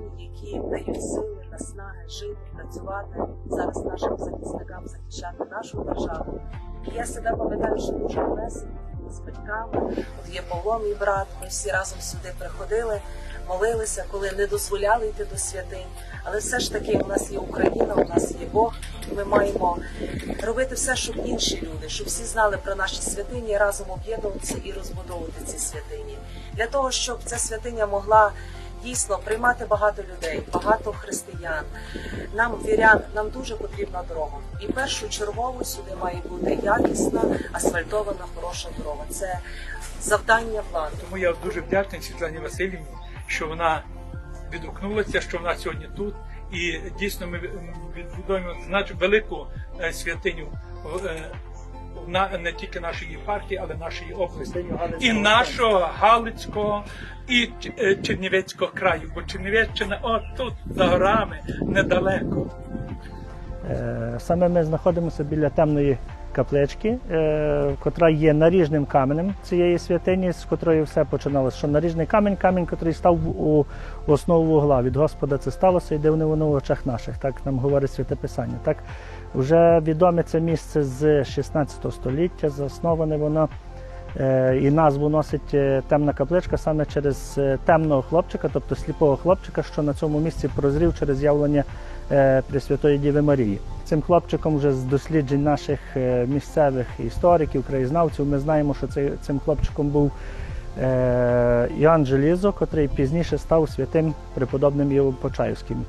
святині, які дають сили, наснаги жити, працювати зараз нашим захисникам, захищати нашу державу. І я себе пам'ятаю, що дуже весело з батьками. От є Павло, мій брат. Ми всі разом сюди приходили, молилися, коли не дозволяли йти до святинь. Але все ж таки у нас є Україна, у нас є Бог, ми маємо робити все, щоб інші люди, щоб всі знали про наші святині, разом об'єднуватися і розбудовувати ці святині. Для того, щоб ця святиня могла дійсно приймати багато людей, багато християн. Нам вірян, нам дуже потрібна дорога. І першочергово сюди має бути якісна, асфальтована, хороша дорога. Це завдання влади. Тому я дуже вдячний Світлані Васильівні, що вона відгукнулася, що вона сьогодні тут. І дійсно ми відбудуємо значить велику е, святиню е, на- не тільки нашої єпархії, але нашої області. І нашого Галицького, і е, Чернівецького краю, бо Чернівеччина от тут за горами недалеко. Е, Саме ми знаходимося біля темної каплички, е, котра є наріжним каменем цієї святині, з котрої все починалося. Що наріжний камінь, камінь, котрий став у основу вугла. Від Господа це сталося, і дивне воно в очах наших. Так нам говорить святе Писання. Так вже відоме це місце з 16 століття, засноване воно. Е, І назву носить е, темна капличка саме через темного хлопчика, тобто сліпого хлопчика, що на цьому місці прозрів через явлення Пресвятої Діви Марії. Цим хлопчиком вже з досліджень наших е, місцевих істориків, краєзнавців, ми знаємо, що цим хлопчиком був е, Іоанн Желізо, котрий пізніше став святим преподобним Євопочаївським.